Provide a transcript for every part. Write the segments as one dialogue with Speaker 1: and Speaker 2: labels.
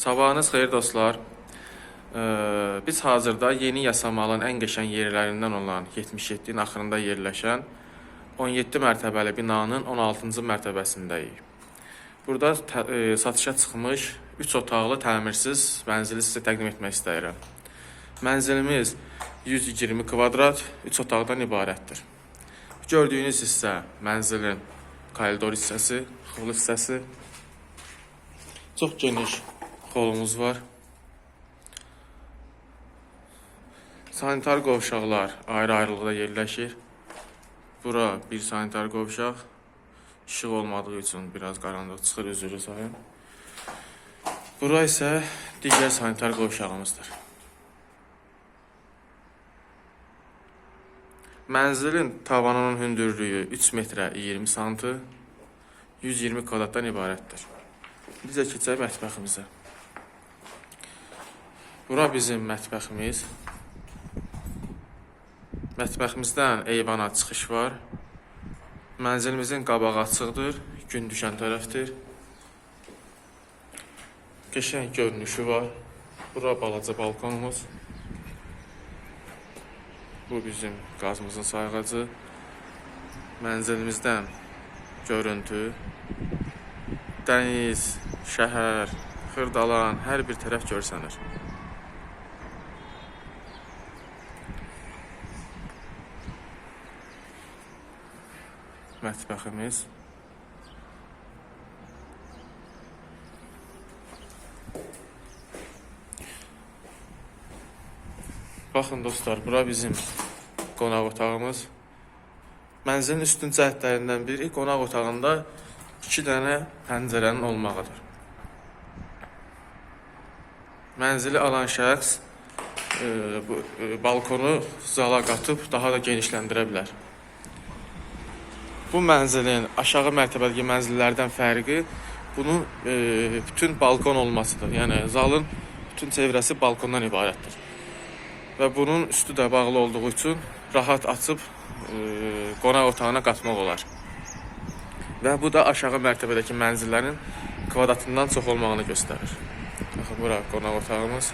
Speaker 1: Sabahınız xeyir dostlar. Ee, biz hazırda yeni yasamalın ən qəşəng yerlərindən olan 77-nin axırında yerləşən 17 mərtəbəli binanın 16-cı mərtəbəsindəyik. Burada e, satışa çıxmış 3 otaqlı təmirsiz mənzili sizə təqdim etmək istəyirəm. Mənzilimiz 120 kvadrat, 3 otaqdan ibarətdir. Gördüyünüz hissə mənzilin koridor hissəsi, xol hissəsi. Çox geniş xolumuz var. Sanitar qovşaqlar ayrı-ayrılıqda yerləşir. Bura bir sanitar qovşaq. İşıq olmadığı üçün biraz qaranlıq çıxır, üzrü sayın. Bura isə digər sanitar qovşağımızdır. Mənzilin tavanının hündürlüyü 3 metrə 20 santı, 120 kvadratdan ibarətdir. Bizə keçək mətbəximizə. Bura bizim mətbəximiz. Mətbəximizdən eyvana çıxış var. Mənzilimizin qabağı açıqdır, gün düşən tərəfdir. Qəşəng görünüşü var. Bura balaca balkonumuz. Bu bizim qazımızın sayğacı. Mənzilimizdən görüntü, dəniz, şəhər, Xırdalan, hər bir tərəf görsənir. Mətbəximiz. Baxın dostlar, bura bizim qonaq otağımız. Mənzilin üstün cəhətlərindən biri qonaq otağında iki dənə pəncərənin olmağıdır. Mənzili alan şəxs e, bu e, balkonu zala qatıb daha da genişləndirə bilər. Bu mənzilin aşağı mərtəbədəki mənzillərdən fərqi bunun e, bütün balkon olmasıdır. Yəni zalın bütün çevrəsi balkondan ibarətdir. Və bunun üstü də bağlı olduğu üçün rahat açıb e, qonaq otağına qatmaq olar. Və bu da aşağı mərtəbədəki mənzillərin kvadratından çox olmağını göstərir. Baxın, bura qonaq otağımız.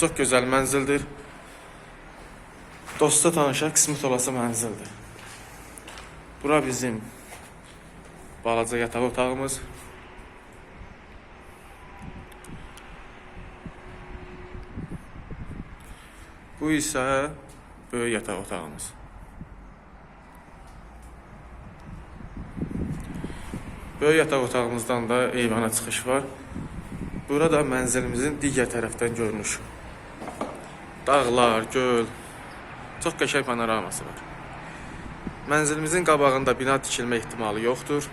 Speaker 1: Çox gözəl mənzildir. Dosta tanışa qismət olası mənzildir. Bura bizim balaca yataq otağımız. Bu isə böyük yataq otağımız. Böyük yataq otağımızdan da eyvana çıxış var. Burada mənzilimizin digər tərəfdən görünüşü. Dağlar, göl, çox qəşəng panoraması var. Mənzilimizin qabağında bina tikilmə ehtimalı yoxdur.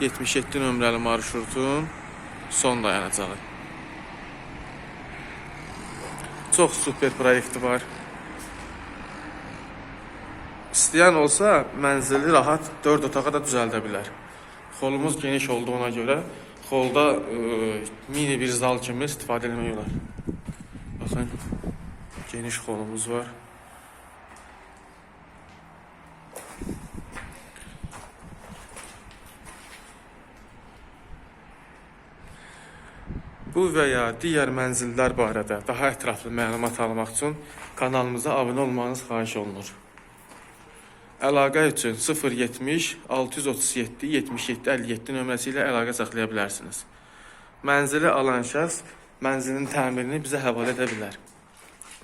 Speaker 1: ...77 nömrəli marşrutun son dayanacağı. Çox super proyekti var. İstəyən olsa mənzili rahat 4 otağa da düzəldə bilər. Xolumuz geniş olduğuna görə xolda e, mini bir zal kimi istifadə etmək olar. Baxın, geniş xolumuz var. Bu və ya digər mənzillər barədə daha ətraflı məlumat almaq üçün kanalımıza abunə olmanız xahiş olunur. Əlaqə üçün 070 637 77 57 nömrəsi ilə əlaqə saxlaya bilərsiniz. Mənzili alan şəxs mənzilin təmirini bizə həvalə edə bilər.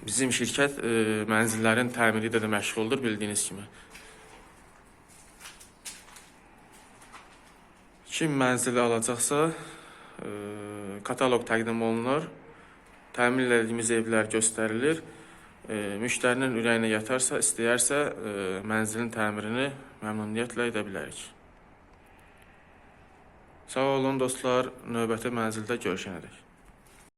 Speaker 1: Bizim şirkət e, mənzillərin təmiri ilə də məşğuldur bildiyiniz kimi. Kim mənzili alacaqsa, e, kataloq təqdim olunur. Təmin etdiyimiz evlər göstərilir. E, müştərinin ürəyinə yatarsa, istəyərsə e, mənzilin təmirini məmnuniyyətlə edə bilərik. Sağ olun dostlar, növbəti mənzildə görüşənədək.